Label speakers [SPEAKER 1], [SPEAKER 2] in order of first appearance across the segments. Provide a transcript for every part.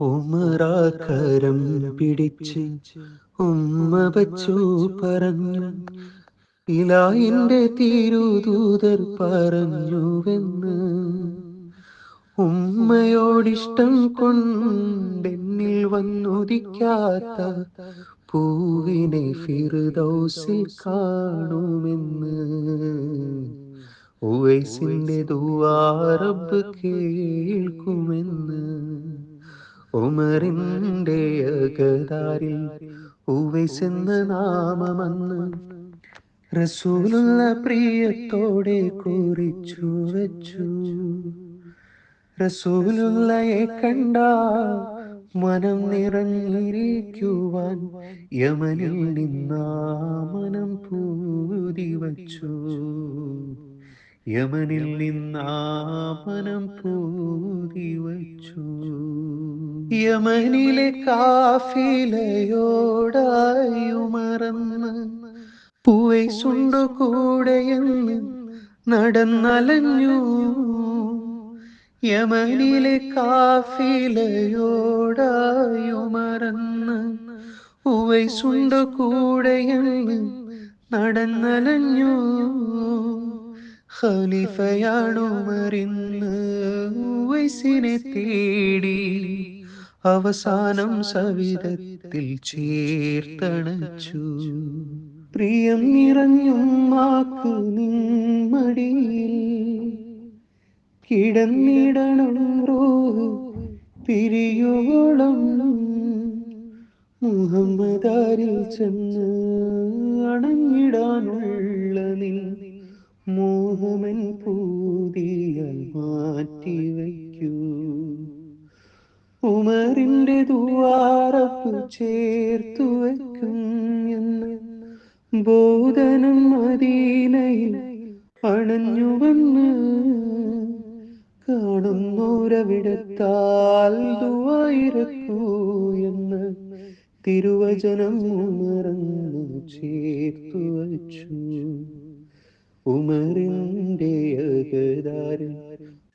[SPEAKER 1] ഉമറാക്കരം പിടിച്ച് ഉമ്മ വച്ചു പറഞ്ഞു. ഇലായിന്റെ തിരുദൂതർ പറഞ്ഞുവെന്ന്. ഉമ്മയോടിഷ്ടം കൊണ്ടെന്നിൽ വന്നുദിക്കാത്ത പൂവിനെ ഫിറുദൗസിൽ കാണുമെന്ന്. ഉവൈസിന്റെ ദുവാറബ് കേൾക്കുമെന്ന്. ഉമറിന്റെ അകതാരിൽ ഉവൈസ് എന്ന നാമമന്ന് റസൂലുള്ള പ്രിയത്തോടെ കുറിച്ചു വെച്ചു. റസൂലുള്ളയെ കണ്ട മനം നിറഞ്ഞിരിക്കുവാൻ യമനിൽ നിന്നാ മനം പൂതി വച്ചു. യമനിൽ നിന്നാ മനം പൂതി വച്ചു. യമനിലെ കാഫിലയോടായി പൂവൈ സുണ്ടു കൂടെയെന്ന് നടന്നലഞ്ഞു. യമനിലെ കാഫിലയോടായുമറന്ന് ഉവൈ സുണ്ടു കൂടെയെന്ന് നടന്നലഞ്ഞു. ഖലീഫയാണു മറിന്ന് ഉവൈസിനെ തേടി അവസാനം സവിധത്തിൽ ചേർത്തണച്ചു. പ്രിയം നിറഞ്ഞും മാക്കു നിമ്മടിയിൽ കിടന്നിടണം റോ പിരിയോളം മുഹമ്മദാരിൽ ചെന്ന് അണഞ്ഞിടാനുള്ള നിൻ മോഹമൻ പൂതിയാൽ മാറ്റി വയ്ക്കൂ ഉമറിന്റെ ദുവാറപ്പ് ചേർത്തു വയ്ക്കും എന്ന്. ബോധനം മദീനയിൽ അണഞ്ഞു വന്ന് കാണുന്നോരവിടത്താൽ ദുവായിരക്കൂ എന്ന്. തിരുവചനം ഉമറന്നു ചേർത്തു വച്ചു. ഉമറിന്റെ അകതാരിൽ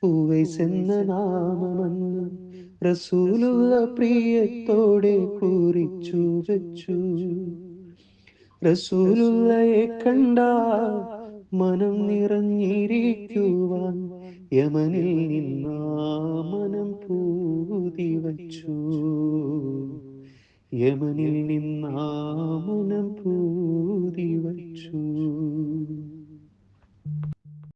[SPEAKER 1] പൂവൈസെന്ന നാമമന്ന് പ്രിയത്തോടെ കുറിച്ചു വച്ചു. റസൂലുള്ളയെ കണ്ട മനം നിറഞ്ഞിരിക്കുവാൻ യമനിൽ നിന്നാ മനം പൂതി വച്ചു. യമനിൽ നിന്നാ മനം പൂതി വച്ചു.